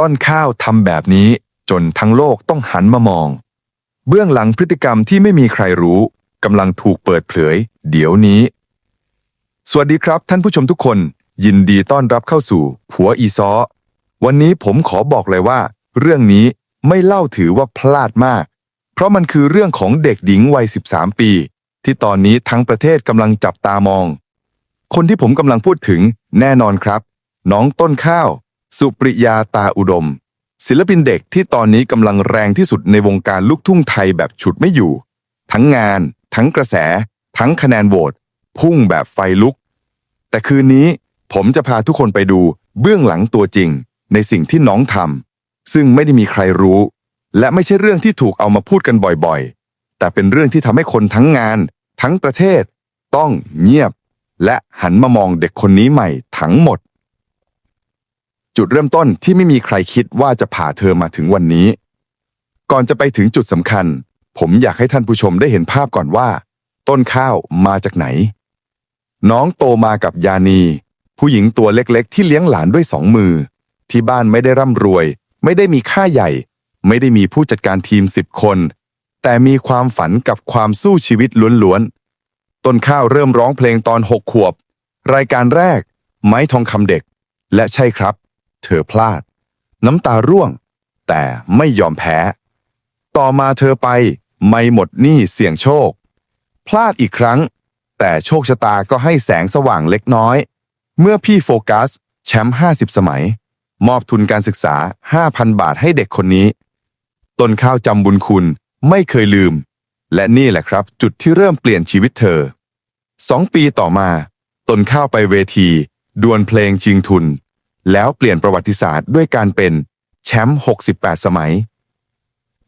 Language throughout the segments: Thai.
ต้นข้าวทำแบบนี้จนทั้งโลกต้องหันมามอง เบื้องหลังพฤติกรรมที่ไม่มีใครรู้กำลังถูกเปิดเผย เดี๋ยวนี้ สวัสดีครับท่านผู้ชมทุกคน ยินดีต้อนรับเข้าสู่ผัวอีซอ วันนี้ผมขอบอกเลยว่า เรื่องนี้ไม่เล่าถือว่าพลาดมาก เพราะมันคือเรื่องของเด็กหญิงวัย 13 ปี ที่ตอนนี้ทั้งประเทศกำลังจับตามอง คนที่ผมกำลังพูดถึงแน่นอนครับ น้องต้นข้าว สุปริยาตาอุดม ศิลปินเด็กที่ตอนนี้กำลังแรงที่สุดในวงการลูกทุ่งไทยแบบฉุดไม่อยู่ ทั้งงาน ทั้งกระแส ทั้งคะแนนโหวตพุ่งแบบไฟลุก แต่คืนนี้ผมจะพาทุกคนไปดูเบื้องหลังตัวจริง ในสิ่งที่น้องทำซึ่งไม่ได้มีใครรู้ และไม่ใช่เรื่องที่ถูกเอามาพูดกันบ่อยๆ แต่เป็นเรื่องที่ทำให้คนทั้งงาน ทั้งประเทศ ต้องเงียบ และหันมามองเด็กคนนี้ใหม่ทั้งหมด จุดเริ่มต้นที่ไม่มีใครคิดว่าจะผ่าเธอมาถึงวันนี้ ก่อนจะไปถึงจุดสำคัญ ผมอยากให้ท่านผู้ชมได้เห็นภาพก่อนว่า ต้นข้าวมาจากไหน น้องโตมากับยานี ผู้หญิงตัวเล็กๆ ที่เลี้ยงหลานด้วยสองมือ ที่บ้านไม่ได้ร่ำรวย ไม่ได้มีค่าใหญ่ ไม่ได้มีผู้จัดการทีมสิบคน แต่มีความฝันกับความสู้ชีวิตล้วนๆต้นข้าวเริ่มร้องเพลงตอนหกขวบ รายการแรก ไม้ทองคำเด็ก และใช่ครับ อพลาด น้ำตาร่วง แต่ไม่ยอมแพ้ ต่อมาเธอไปไม่หมดหนี้เสี่ยงโชค พลาดอีกครั้ง แต่โชคชะตาก็ให้แสงสว่างเล็กน้อย เมื่อพี่โฟกัส แชมป์ 50 สมัย มอบทุนการศึกษา 5,000 บาทให้เด็กคนนี้ ต้นข้าวจำบุญคุณไม่เคยลืม และนี่แหละครับ จุดที่เริ่มเปลี่ยนชีวิตเธอสองปีต่อมา ต้นข้าวไปเวที ดวลเพลงชิงทุน แล้วเปลี่ยนประวัติศาสตร์ด้วยการเป็นแชมป์ 68 สมัย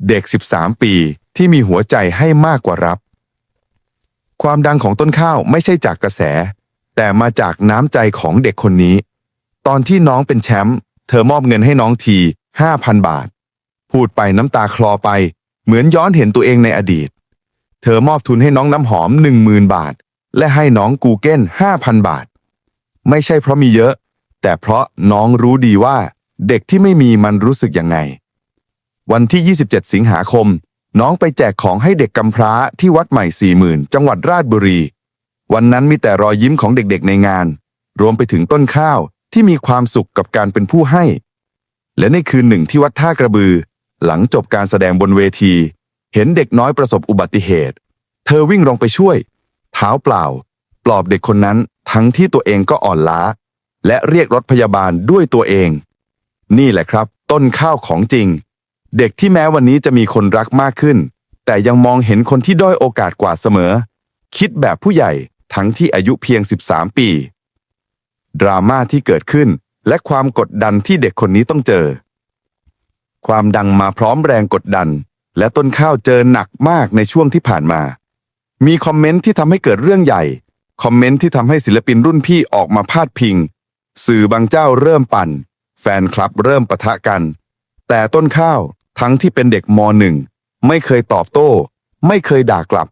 เด็ก 13 ปีที่มีหัวใจให้มากกว่ารับ ความดังของต้นข้าวไม่ใช่จากกระแส แต่มาจากน้ำใจของเด็กคนนี้ ตอนที่น้องเป็นแชมป์เธอมอบเงินให้น้องที 5,000 บาท พูดไปน้ำตาคลอไป เหมือนย้อนเห็นตัวเองในอดีต เธอมอบทุนให้น้องน้ำหอม 10,000 บาท และให้น้องกูเก้น 5,000 บาท ไม่ใช่เพราะมีเยอะ แต่เพราะน้องรู้ดีว่าเด็กที่ไม่มีมันรู้สึกยังไง วันที่ 27 สิงหาคม น้องไปแจกของให้เด็กกำพร้าที่วัดใหม่สี่หมื่นจังหวัดราชบุรี วันนั้นมีแต่รอยยิ้มของเด็กๆในงาน รวมไปถึงต้นข้าวที่มีความสุขกับการเป็นผู้ให้ และในคืนหนึ่งที่วัดท่ากระบือ หลังจบการแสดงบนเวที เห็นเด็กน้อยประสบอุบัติเหตุ เธอวิ่งลงไปช่วย เท้าเปล่า ปลอบเด็กคนนั้นทั้งที่ตัวเองก็อ่อนล้า และเรียกรถพยาบาลด้วยตัวเอง นี่แหละครับ ต้นข้าวของจริง เด็กที่แม้วันนี้จะมีคนรักมากขึ้น แต่ยังมองเห็นคนที่ด้อยโอกาสกว่าเสมอ คิดแบบผู้ใหญ่ทั้งที่อายุเพียง 13 ปี ดราม่าที่เกิดขึ้นและความกดดันที่เด็กคนนี้ต้องเจอ ความดังมาพร้อมแรงกดดัน และต้นข้าวเจอหนักมากในช่วงที่ผ่านมา มีคอมเมนต์ที่ทำให้เกิดเรื่องใหญ่ คอมเมนต์ที่ทำให้ศิลปินรุ่นพี่ออกมาพาดพิง สื่อบางเจ้าเริ่มปั่น แฟนคลับเริ่มปะทะกัน แต่ต้นข้าวทั้งที่เป็นเด็กมหนึ่งไม่เคยตอบโต้ ไม่เคยด่ากลับ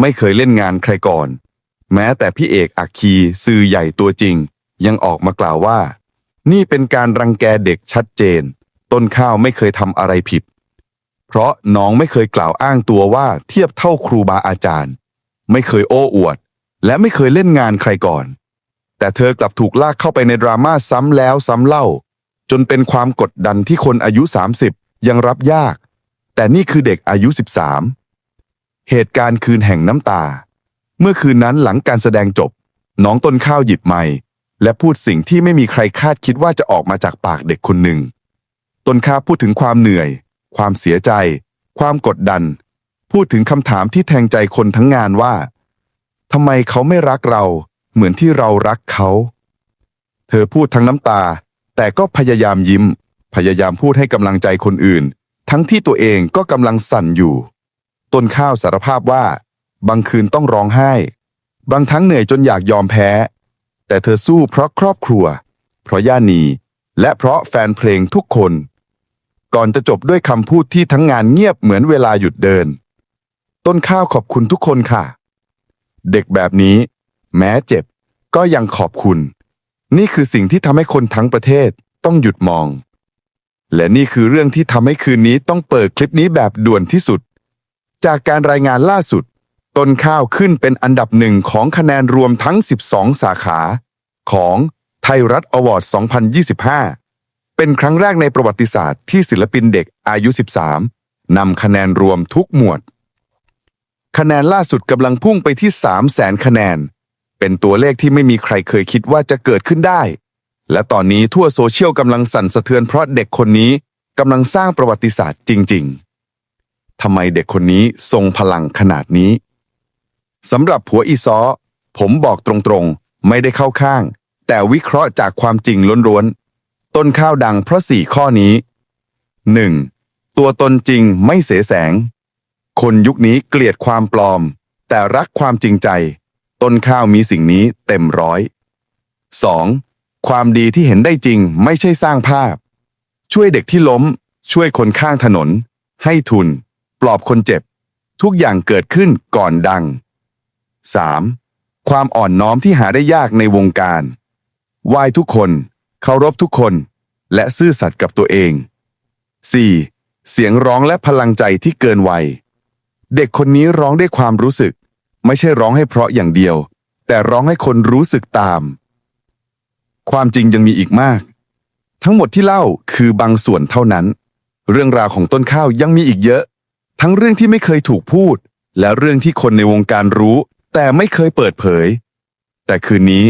ไม่เคยเล่นงานใครก่อน แม้แต่พี่เอกอักคีสื่อใหญ่ตัวจริง ยังออกมากล่าวว่า นี่เป็นการรังแกเด็กชัดเจน ต้นข้าวไม่เคยทำอะไรผิด เพราะน้องไม่เคยกล่าวอ้างตัวว่าเทียบเท่าครูบาอาจารย์ ไม่เคยโอ้อวด และไม่เคยเล่นงานใครก่อน แต่เธอกลับถูกลากเข้าไปในดราม่าซ้ำแล้วซ้ำเล่า จนเป็นความกดดันที่คนอายุ 30 ยังรับยาก แต่นี่คือเด็กอายุ 13 เหตุการณ์คืนแห่งน้ำตา เมื่อคืนนั้นหลังการแสดงจบ น้องต้นข้าวหยิบไมค์และพูดสิ่งที่ไม่มีใครคาดคิดว่าจะออกมาจากปากเด็กคนหนึ่ง ต้นข้าวพูดถึงความเหนื่อย ความเสียใจ ความกดดัน พูดถึงคำถามที่แทงใจคนทั้งงานว่าทำไมเขาไม่รักเรา เหมือนที่เรารักเขา เธอพูดทั้งน้ำตา แต่ก็พยายามยิ้ม พยายามพูดให้กำลังใจคนอื่น ทั้งที่ตัวเองก็กำลังสั่นอยู่ ต้นข้าวสารภาพว่า บางคืนต้องร้องไห้ บางทั้งเหนื่อยจนอยากยอมแพ้ แต่เธอสู้เพราะครอบครัว เพราะย่านีและเพราะแฟนเพลงทุกคน ก่อนจะจบด้วยคำพูดที่ทั้งงานเงียบเหมือนเวลาหยุดเดิน ต้นข้าวขอบคุณทุกคนค่ะ เด็กแบบนี้ แม้เจ็บ ก็ยังขอบคุณ นี่คือสิ่งที่ทำให้คนทั้งประเทศต้องหยุดมอง และนี่คือเรื่องที่ทำให้คืนนี้ต้องเปิดคลิปนี้แบบด่วนที่สุด จากการรายงานล่าสุด ต้นข้าวขึ้นเป็นอันดับหนึ่งของคะแนนรวมทั้ง 12 สาขา ของไทยรัฐอวอร์ด 2025 เป็นครั้งแรกในประวัติศาสตร์ที่ศิลปินเด็กอายุ 13นำคะแนนรวมทุกหมวด คะแนนล่าสุดกำลังพุ่งไปที่ 3 0 0แสนคะแนน เป็นตัวเลขที่ไม่มีใครเคยคิดว่าจะเกิดขึ้นได้ และตอนนี้ทั่วโซเชียลกำลังสั่นสะเทือนเพราะเด็กคนนี้กำลังสร้างประวัติศาสตร์จริง ๆทำไมเด็กคนนี้ทรงพลังขนาดนี้สำหรับผัวอีซอ ผมบอกตรงๆ ไม่ได้เข้าข้าง แต่วิเคราะห์จากความจริงล้วนๆ ต้นข้าวดังเพราะสี่ข้อนี้ 1. ตัวตนจริงไม่เสแสงคนยุคนี้เกลียดความปลอม แต่รักความจริงใจ ต้นข้าวมีสิ่งนี้เต็มร้อย 2. ความดีที่เห็นได้จริงไม่ใช่สร้างภาพ ช่วยเด็กที่ล้ม ช่วยคนข้างถนน ให้ทุน ปลอบคนเจ็บ ทุกอย่างเกิดขึ้นก่อนดัง 3. ความอ่อนน้อมที่หาได้ยากในวงการไหว้ทุกคนเคารพทุกคน และซื่อสัตย์กับตัวเอง 4. เสียงร้องและพลังใจที่เกินวัย เด็กคนนี้ร้องด้วยความรู้สึก ไม่ใช่ร้องให้เพราะอย่างเดียว แต่ร้องให้คนรู้สึกตาม ความจริงยังมีอีกมาก ทั้งหมดที่เล่าคือบางส่วนเท่านั้น เรื่องราวของต้นข้าวยังมีอีกเยอะ ทั้งเรื่องที่ไม่เคยถูกพูด และเรื่องที่คนในวงการรู้ แต่ไม่เคยเปิดเผย แต่คืนนี้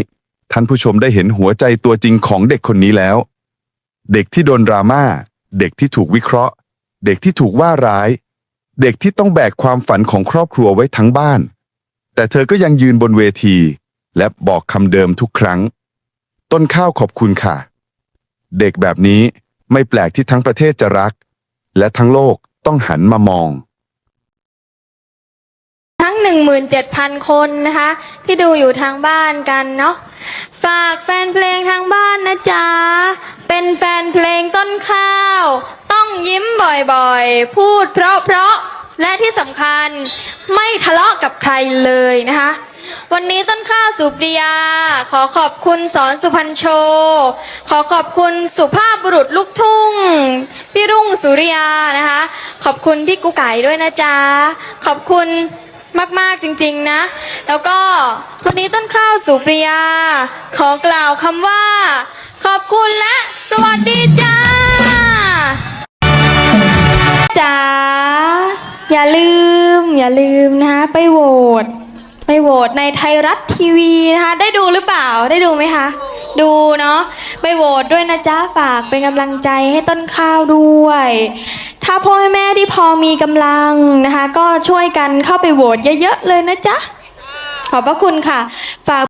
ท่านผู้ชมได้เห็นหัวใจตัวจริงของเด็กคนนี้แล้ว เด็กที่โดนดราม่า เด็กที่ถูกวิเคราะห์ เด็กที่ถูกว่าร้าย เด็กที่ต้องแบกความฝันของครอบครัวไว้ทั้งบ้าน แต่เธอก็ยังยืนบนเวที และบอกคำเดิมทุกครั้ง ต้นข้าวขอบคุณค่ะ เด็กแบบนี้ไม่แปลกที่ทั้งประเทศจะรัก และทั้งโลกต้องหันมามอง ทั้ง 17,000 คนนะคะ ที่ดูอยู่ทางบ้านกันเนาะฝากแฟนเพลงทางบ้านนะจ๊ะ เป็นแฟนเพลงต้นข้าว ต้องยิ้มบ่อยๆ พูดเพราะๆ และที่สำคัญไม่ทะเลาะกับใครเลยนะคะ วันนี้ต้นข้าวสุปริยา ขอขอบคุณสอนสุพรรณโช ขอขอบคุณสุภาพบุรุษลูกทุ่ง พี่รุ่งสุริยานะคะ ขอบคุณพี่กุไก่ด้วยนะจ๊ะ ขอบคุณมาก ๆ จริง ๆ นะ แล้วก็วันนี้ต้นข้าวสุปริยา ขอกล่าวคำว่า ขอบคุณและสวัสดีจ้าจ๋า อย่าลืม อย่าลืมนะคะไปโหวตไปโหวตในไทยรัฐทีวีนะคะได้ดูหรือเปล่าได้ดูไหมคะ ดูเนาะไปโหวตด้วยนะจ๊ะฝากเป็นกำลังใจให้ต้นข้าวด้วย ถ้าพ่อแม่ที่พอมีกำลังนะคะ ก็ช่วยกันเข้าไปโหวตเยอะๆเลยนะจ๊ะขอบพระคุณค่ะฝาก